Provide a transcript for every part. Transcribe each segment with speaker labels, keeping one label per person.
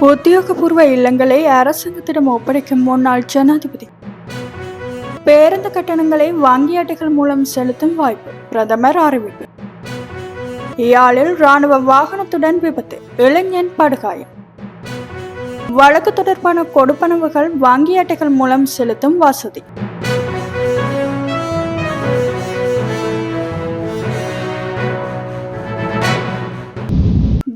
Speaker 1: உத்தியோகபூர்வ இல்லங்களை அரசாங்கத்திடம் ஒப்படைக்கும் முன்னாள் ஜனாதிபதி. பேருந்து கட்டணங்களை வங்கி அட்டைகள் மூலம் செலுத்தும் வாய்ப்பு பிரதமர் அறிவிப்பு. யாழில் ராணுவ வாகனத்துடன் விபத்து இளைஞன் படுகாயம். வழக்கு தொடர்பான கொடுப்பனவுகள் வங்கி அட்டைகள் மூலம் செலுத்தும் வசதி.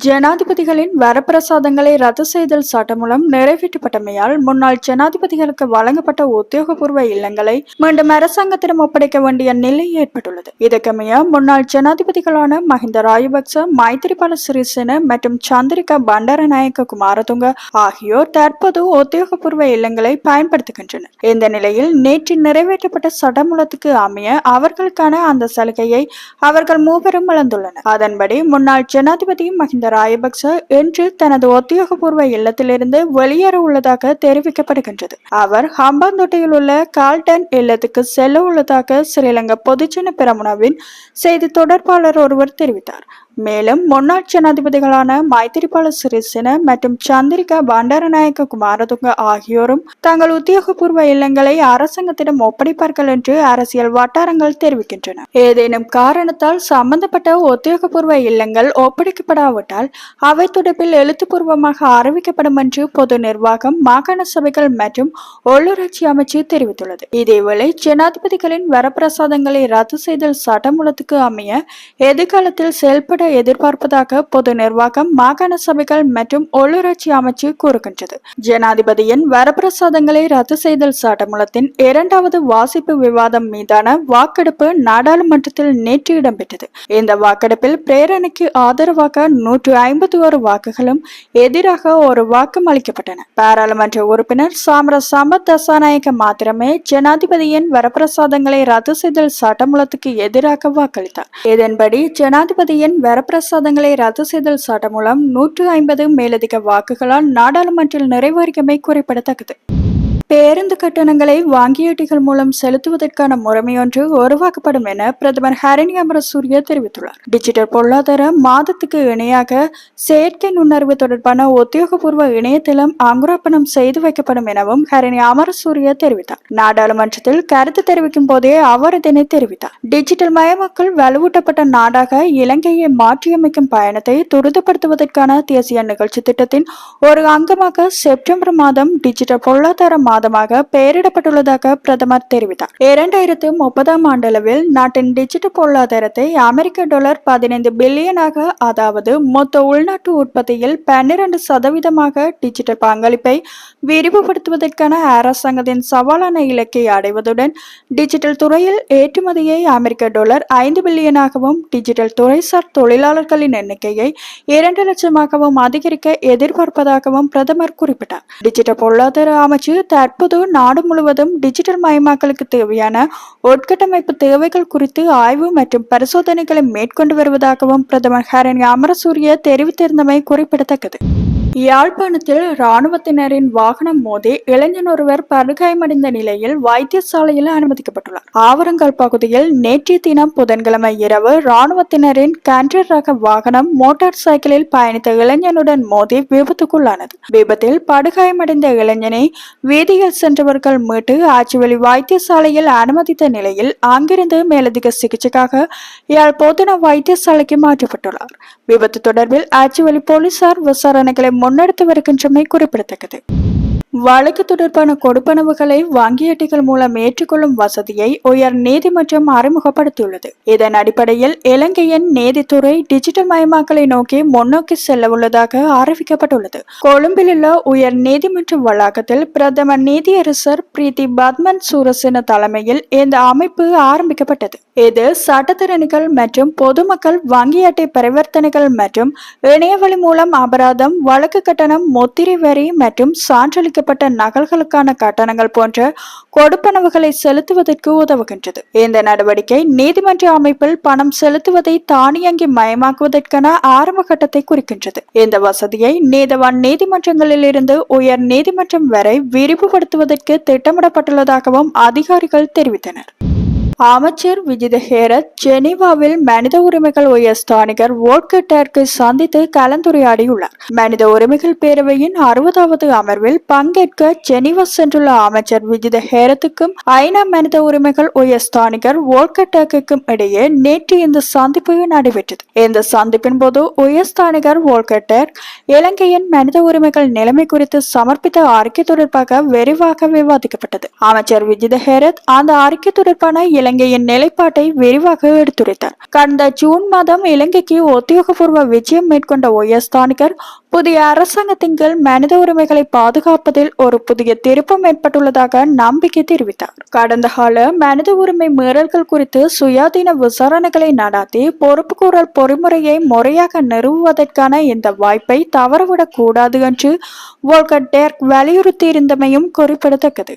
Speaker 1: ஜனாதிபதிகளின் வரப்பிரசாதங்களை ரத்து செய்தல் சட்டம் மூலம் நிறைவேற்றப்பட்டமையால் முன்னாள் ஜனாதிபதிகளுக்கு வழங்கப்பட்ட உத்தியோகபூர்வ இல்லங்களை மீண்டும் அரசாங்கத்திடம் ஒப்படைக்க வேண்டிய நிலை ஏற்பட்டுள்ளது. இதற்கமைய முன்னாள் ஜனாதிபதிகளான மஹிந்த ராஜபக்ச மைத்திரிபால சிறிசேன மற்றும் சந்திரிகா பண்டாரநாயக்க குமாரதுங்க ஆகியோர் தற்போது உத்தியோகபூர்வ இல்லங்களை பயன்படுத்துகின்றனர். இந்த நிலையில் நேற்று நிறைவேற்றப்பட்ட சட்டமூலத்துக்கு அமைய அவர்களுக்கான அந்த சலுகையை அவர்கள் மூவரும் வளர்ந்துள்ளனர் அதன்படி முன்னாள் ஜனாதிபதி மஹிந்த ராயபக்ச இன்று தனது உத்தியோகபூர்வ இல்லத்திலிருந்து வெளியேற உள்ளதாக தெரிவிக்கப்படுகின்றது. அவர் ஹம்பாந்தோட்டையில் உள்ள கால்டன் இல்லத்துக்கு செல்ல உள்ளதாக ஸ்ரீலங்கா பொதுஜன பெரமுனவின் செய்தி தொடர்பாளர் ஒருவர் தெரிவித்தார். மேலும் முன்னாள் ஜனாதிபதிகளான மைத்திரிபால சிறிசேன மற்றும் சந்திரிகா பண்டாரநாயக்க குமாரதுங்க ஆகியோரும் தங்கள் உத்தியோகபூர்வ இல்லங்களை அரசாங்கத்திடம் ஒப்படைப்பார்கள் என்று அரசியல் வட்டாரங்கள் தெரிவிக்கின்றன. ஏதேனும் காரணத்தால் சம்பந்தப்பட்ட உத்தியோகபூர்வ இல்லங்கள் ஒப்படைக்கப்படாவிட்டால் அவை தொடர்பில் எழுத்துப்பூர்வமாக அறிவிக்கப்படும் என்று பொது நிர்வாகம் மாகாண சபைகள் மற்றும் உள்ளூராட்சி அமைச்சு தெரிவித்துள்ளது. இதேவேளை ஜனாதிபதிகளின் வரப்பிரசாதங்களை ரத்து செய்தல் சட்டமூலத்துக்கு அமைய எதிர்காலத்தில் செயல்பட எதிர்பார்ப்பதாக பொது நிர்வாகம் மாகாண சபைகள் மற்றும் உள்ளூராட்சி அமைச்சு கூறுகின்றது. ஜனாதிபதியின் வரப்பிரசாதங்களை ரத்து செய்தல் சட்டமூலத்தின் இரண்டாவது வாசிப்பு விவாதம் மீதான வாக்கெடுப்பு நாடாளுமன்றத்தில் நேற்று இடம்பெற்றது. இந்த வாக்கெடுப்பில் பிரேரணைக்கு ஆதரவாக நூற்று ஐம்பத்தி ஒரு வாக்குகளும் எதிராக ஒரு வாக்கும் அளிக்கப்பட்டன. பாராளுமன்ற உறுப்பினர் சாமர சம்பத் தசாநாயக்க மாத்திரமே ஜனாதிபதியின் வரப்பிரசாதங்களை ரத்து செய்தல் சட்டமூலத்துக்கு எதிராக வாக்களித்தார். இதன்படி ஜனாதிபதியின் வரப்பிரசாதங்களை ரத்து செய்தல் சட்டம் மூலம் நூற்று ஐம்பது மேலதிக வாக்குகளால் நாடாளுமன்றில் நிறைவேறியமை குறிப்பிடத்தக்கது. பேருந்து கட்டணங்களை வங்கியீட்டிகள் மூலம் செலுத்துவதற்கான முறைமையொன்று உருவாக்கப்படும் என பிரதமர் ஹரணி அமரசூரிய தெரிவித்துள்ளார். டிஜிட்டல் பொருளாதார மாதத்துக்கு இணையாக செயற்கை நுண்ணறிவு தொடர்பான உத்தியோகபூர்வ இணையதளம் அங்குராப்பணம் செய்து வைக்கப்படும் எனவும் ஹரணி அமரசூரிய தெரிவித்தார். நாடாளுமன்றத்தில் கருத்து தெரிவிக்கும் போதே அவர் இதனை தெரிவித்தார். டிஜிட்டல் மயமாக்கல் வலுவூட்டப்பட்ட நாடாக இலங்கையை மாற்றியமைக்கும் பயணத்தை துரிதப்படுத்துவதற்கான தேசிய நிகழ்ச்சி திட்டத்தின் ஒரு அங்கமாக செப்டம்பர் மாதம் டிஜிட்டல் பொருளாதார மாதமாக பெயரிடப்பட்டுள்ளதாக பிரதமர் தெரிவித்தார். இரண்டாயிரத்து முப்பதாம் ஆண்டளவில் நாட்டின் டிஜிட்டல் பொருளாதாரத்தை அமெரிக்க டாலர் பதினைந்து பில்லியனாக அதாவது மொத்த உள்நாட்டு உற்பத்தியில் பன்னிரண்டு சதவீதமாக டிஜிட்டல் பங்களிப்பை விரிவுபடுத்துவதற்கான அரசாங்கத்தின் சவாலான இலக்கை அடைவதுடன் டிஜிட்டல் துறையில் ஏற்றுமதியை அமெரிக்க டாலர் ஐந்து பில்லியனாகவும் டிஜிட்டல் துறைசார் தொழிலாளர்களின் எண்ணிக்கையை இரண்டு லட்சமாகவும் அதிகரிக்க எதிர்பார்ப்பதாகவும் பிரதமர் குறிப்பிட்டார். டிஜிட்டல் பொருளாதார அமைச்சு தற்போது நாடு முழுவதும் டிஜிட்டல் மயமாக்கலுக்கு தேவையான உட்கட்டமைப்பு தேவைகள் குறித்து ஆய்வு மற்றும் பரிசோதனைகளை மேற்கொண்டு வருவதாகவும் பிரதமர் ஹரணி அமரசூரிய தெரிவித்திருந்தமை குறிப்பிடத்தக்கது. யாழ்ப்பாணத்தில் இராணுவத்தினரின் வாகனம் மோதி இளைஞன் ஒருவர் படுகாயமடைந்த நிலையில் வைத்தியசாலையில் அனுமதிக்கப்பட்டுள்ளார். ஆவரங்கால் பகுதியில் நேற்றைய தினம் புதன்கிழமை இரவு இராணுவத்தினரின் கண்டர் ரக வாகனம் மோட்டார் சைக்கிளில் பயணித்த இளைஞனுடன் மோதி விபத்துக்குள்ளானது. விபத்தில் படுகாயமடைந்த இளைஞனை வீதியில் சென்றவர்கள் மீட்டு ஆச்சிவெளி வைத்தியசாலையில் அனுமதித்த நிலையில் அங்கிருந்து மேலதிக சிகிச்சைக்காக யாழ் பொதுன வைத்தியசாலைக்கு மாற்றப்பட்டுள்ளார். விபத்து தொடர்பில் ஆட்சிவழி போலீசார் விசாரணைகளை முன்னெடுத்து வருகின்றமை குறிப்பிடத்தக்கது. வழக்கு தொடர்பான கொடுப்பனவுகளை வங்கி அட்டைகள் மூலம் ஏற்றுக்கொள்ளும் வசதியை உயர் நீதிமன்றம் அறிமுகப்படுத்தியுள்ளது. இதன் அடிப்படையில் இலங்கையின் நீதித்துறை டிஜிட்டல் மயமாக்கலை நோக்கி முன்னோக்கி செல்ல உள்ளதாக அறிவிக்கப்பட்டுள்ளது. கொழும்பில் உள்ள உயர் நீதிமன்ற வளாகத்தில் பிரதமர் நீதியரசர் பிரீத்தி பத்மன் சூரசின தலைமையில் இந்த அமைப்பு ஆரம்பிக்கப்பட்டது. இது சட்டத்திறனிகள் மற்றும் பொதுமக்கள் வங்கி அட்டை பரிவர்த்தனைகள் மற்றும் இணையவழி மூலம் அபராதம் வழக்கு கட்டணம் முத்திரை வரி மற்றும் சான்றளிக்க சான்றளிக்கப்பட்ட நகல்களுக்கான கட்டணங்கள் போன்ற கொடுப்பனவுகளை செலுத்துவதற்கு உதவுகின்றது. இந்த நடவடிக்கை நீதிமன்ற அமைப்பில் பணம் செலுத்துவதை தானியங்கி மயமாக்குவதற்கான ஆரம்ப கட்டத்தை குறிக்கின்றது. இந்த வசதியை நீதவான் நீதிமன்றங்களில் இருந்து உயர் நீதிமன்றம் வரை விரிவுபடுத்துவதற்கு திட்டமிடப்பட்டுள்ளதாகவும் அதிகாரிகள் தெரிவித்தனர். அமைச்சர் விஜித ஹேரத் ஜெனீவாவில் மனித உரிமைகள் உயர்ஸ்தானிகர் ஓட்கட்டர்க்கு சந்தித்து கலந்துரையாடியுள்ளார். மனித உரிமைகள் பேரவையின் அறுபதாவது அமர்வில் பங்கேற்க ஜெனீவா சென்றுள்ள அமைச்சர் விஜித ஹேரத்துக்கும் ஐநா மனித உரிமைகள் உயர்ஸ்தானிகர் வோல்கட்டருக்கும் இடையே நேற்று இந்த சந்திப்பு நடைபெற்றது. இந்த சந்திப்பின் போது உயர்ஸ்தானிகர் ஓல்கட்டர் இலங்கையின் மனித உரிமைகள் நிலைமை குறித்து சமர்ப்பித்த அறிக்கை தொடர்பாக விரிவாக விவாதிக்கப்பட்டது. அமைச்சர் விஜித ஹேரத் அந்த அறிக்கை தொடர்பான இலங்கையின் நிலைப்பாட்டை விரிவாக எடுத்துரைத்தார். கடந்த ஜூன் மாதம் இலங்கைக்கு உத்தியோகபூர்வ விஜயம் மேற்கொண்ட உயர்ஸ்தானிகர் புதிய அரசாங்கத்தின் கீழ் மனித உரிமைகளை பாதுகாப்பதில் ஒரு புதிய திருப்பம் ஏற்பட்டுள்ளதாக நம்பிக்கை தெரிவித்தார். கடந்த கால மனித உரிமை மீறல்கள் குறித்து சுயாதீன விசாரணைகளை நடாத்தி பொறுப்புக்கூறல் பொறிமுறையை முறையாக நிறுவுவதற்கான இந்த வாய்ப்பை தவறவிடக் கூடாது என்று வோல்கர் டேர்க் வலியுறுத்தியிருந்தமையும் குறிப்பிடத்தக்கது.